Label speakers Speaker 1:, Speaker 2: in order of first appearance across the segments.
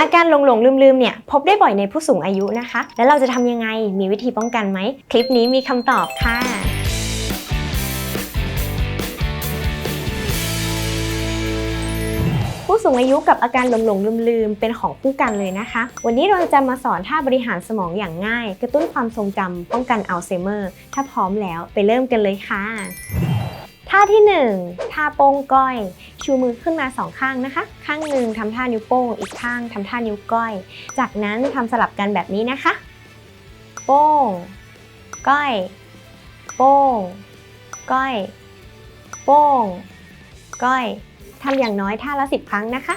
Speaker 1: อาการหลงหลงลืมลืมเนี่ยพบได้บ่อยในผู้สูงอายุนะคะ แล้วเราจะทำยังไง มีวิธีป้องกันไหม คลิปนี้มีคำตอบค่ะผู้สูงอายุกับอาการหลงหลงลืมลืมเป็นของคู่กันเลยนะคะ วันนี้เราจะมาสอนท่าบริหารสมองอย่างง่าย กระตุ้นความทรงจำป้องกันอัลไซเมอร์ ถ้าพร้อมแล้วไปเริ่มกันเลยค่ะ ท่าที่ 1 ท่าโป้งก้อย ชูมือขึ้นมาสองข้างนะคะ ข้างหนึ่งทำท่านิ้วโป้ง อีกข้างทำท่านิ้วก้อย จากนั้นทำสลับกันแบบนี้นะคะ โป้ง ก้อย โป้ง ก้อย โป้ง ก้อยทำอย่างน้อยท่าละสิบครั้งนะคะ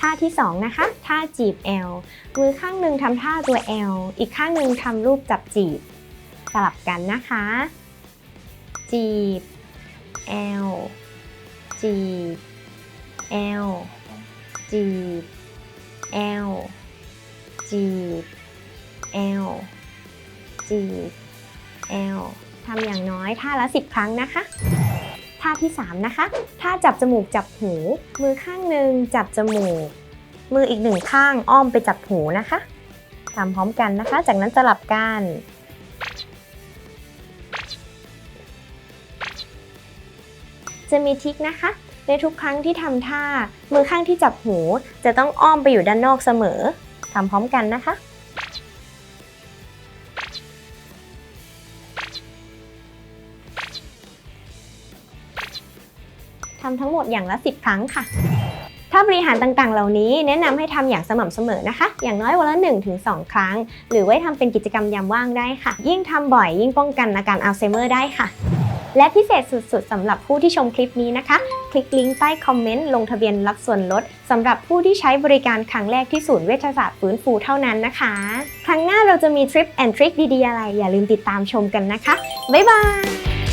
Speaker 1: ท่าที่สองนะคะ ท่าจีบแอล มือข้างหนึ่งทำท่าตัวแอล อีกข้างหนึ่งทำรูปจับจีบ สลับกันนะคะ จีบ L จีบ L จีบ L จีบ L จีบ L ทำอย่างน้อยท่าละ 10 ครั้งนะคะ ท่าที่ 3 นะคะ ท่าจับจมูกจับหู มือข้างหนึ่งจับจมูก มืออีกหนึ่งข้างอ้อมไปจับหูนะคะทำพร้อมกันนะคะ จากนั้นสลับกัน จะมีทิกนะคะ ในทุกครั้งที่ทำท่า มือข้างที่จับหู จะต้องอ้อมไปอยู่ด้านนอกเสมอทำพร้อมกันนะคะทำทั้งหมดอย่างละ 10 ครั้งค่ะ ถ้าบริหารต่างๆ เหล่านี้แนะนำให้ทำอย่างสม่ำเสมอนะคะ อย่างน้อยวันละ 1-2 ครั้ง หรือไว้ทำเป็นกิจกรรมยามว่างได้ค่ะ ยิ่งทำบ่อยยิ่งป้องกันอาการอัลไซเมอร์ได้ค่ะ และพิเศษสุดๆสำหรับผู้ที่ชมคลิปนี้นะคะ คลิกลิงก์ใต้คอมเมนต์ลงทะเบียนรับส่วนลดสำหรับผู้ที่ใช้บริการครั้งแรกที่ศูนย์เวชศาสตร์ฟื้นฟูเท่านั้นนะคะ ครั้งหน้าเราจะมีทริปแอนทริคดีๆอะไร อย่าลืมติดตามชมกันนะคะ บ๊ายบาย